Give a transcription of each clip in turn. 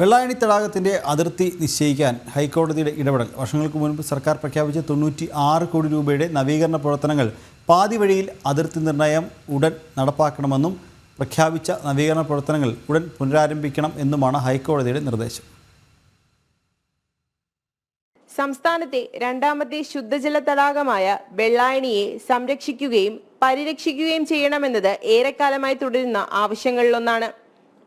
വെള്ളായണി തടാകത്തിന്റെ അതിർത്തി നിശ്ചയിക്കാൻ ഹൈക്കോടതിയുടെ ഇടപെടൽ. വർഷങ്ങൾക്ക് മുൻപ് സർക്കാർ പ്രഖ്യാപിച്ച തൊണ്ണൂറ്റി ആറ് കോടി രൂപയുടെ നവീകരണ പ്രവർത്തനങ്ങൾ പാതി വഴിയിൽ അതിർത്തി നിർണയം ഉടൻ നടപ്പാക്കണമെന്നും പ്രഖ്യാപിച്ച നവീകരണ പ്രവർത്തനങ്ങൾ ഉടൻ പുനരാരംഭിക്കണം എന്നുമാണ് ഹൈക്കോടതിയുടെ നിർദ്ദേശം. സംസ്ഥാനത്തെ രണ്ടാമത്തെ ശുദ്ധജല തടാകമായ വെള്ളായണിയെ സംരക്ഷിക്കുകയും പരിരക്ഷിക്കുകയും ചെയ്യണമെന്നത് ഏറെക്കാലമായി തുടരുന്ന ആവശ്യങ്ങളിലൊന്നാണ്.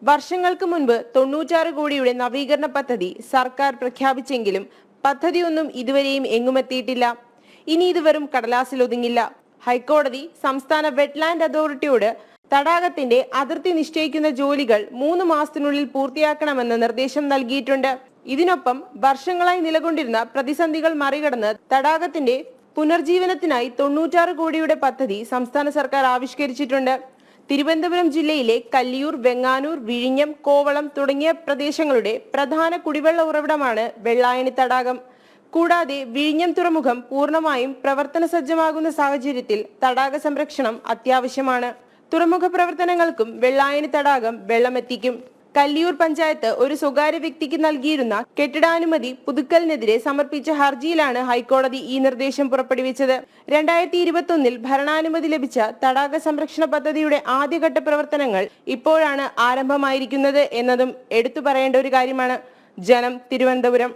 വർഷങ്ങൾക്ക് മുൻപ് തൊണ്ണൂറ്റാറ് കോടിയുടെ നവീകരണ പദ്ധതി സർക്കാർ പ്രഖ്യാപിച്ചെങ്കിലും പദ്ധതിയൊന്നും ഇതുവരെയും എങ്ങുമെത്തിയിട്ടില്ല. ഇനി ഇത് വെറും കടലാസിലൊതുങ്ങില്ല. ഹൈക്കോടതി സംസ്ഥാന വെറ്റ്ലാൻഡ് അതോറിറ്റിയോട് തടാകത്തിന്റെ അതിർത്തി നിശ്ചയിക്കുന്ന ജോലികൾ മൂന്ന് മാസത്തിനുള്ളിൽ പൂർത്തിയാക്കണമെന്ന് നിർദ്ദേശം നൽകിയിട്ടുണ്ട്. ഇതിനൊപ്പം വർഷങ്ങളായി നിലകൊണ്ടിരുന്ന പ്രതിസന്ധികൾ മറികടന്ന് തടാകത്തിന്റെ പുനർജീവനത്തിനായി തൊണ്ണൂറ്റാറ് കോടിയുടെ പദ്ധതി സംസ്ഥാന സർക്കാർ ആവിഷ്കരിച്ചിട്ടുണ്ട്. തിരുവനന്തപുരം ജില്ലയിലെ കല്ലിയൂർ വെങ്ങാനൂർ വിഴിഞ്ഞം കോവളം തുടങ്ങിയ പ്രദേശങ്ങളുടെ പ്രധാന കുടിവെള്ള ഉറവിടമാണ് വെള്ളായണി തടാകം. കൂടാതെ വിഴിഞ്ഞം തുറമുഖം പൂർണമായും പ്രവർത്തന സജ്ജമാകുന്ന സാഹചര്യത്തിൽ തടാക സംരക്ഷണം അത്യാവശ്യമാണ്. തുറമുഖ പ്രവർത്തനങ്ങൾക്കും വെള്ളായണി തടാകം വെള്ളമെത്തിക്കും. കല്ലിയൂർ പഞ്ചായത്ത് ഒരു സ്വകാര്യ വ്യക്തിക്ക് നൽകിയിരുന്ന കെട്ടിടാനുമതി പുതുക്കലിനെതിരെ സമർപ്പിച്ച ഹർജിയിലാണ് ഹൈക്കോടതി ഈ നിർദ്ദേശം പുറപ്പെടുവിച്ചത്. രണ്ടായിരത്തി ഇരുപത്തൊന്നിൽ ഭരണാനുമതി ലഭിച്ച തടാക സംരക്ഷണ പദ്ധതിയുടെ ആദ്യഘട്ട പ്രവർത്തനങ്ങൾ ഇപ്പോഴാണ് ആരംഭമായിരിക്കുന്നത് എന്നതും എടുത്തു പറയേണ്ട ഒരു കാര്യമാണ്. ജനം തിരുവനന്തപുരം.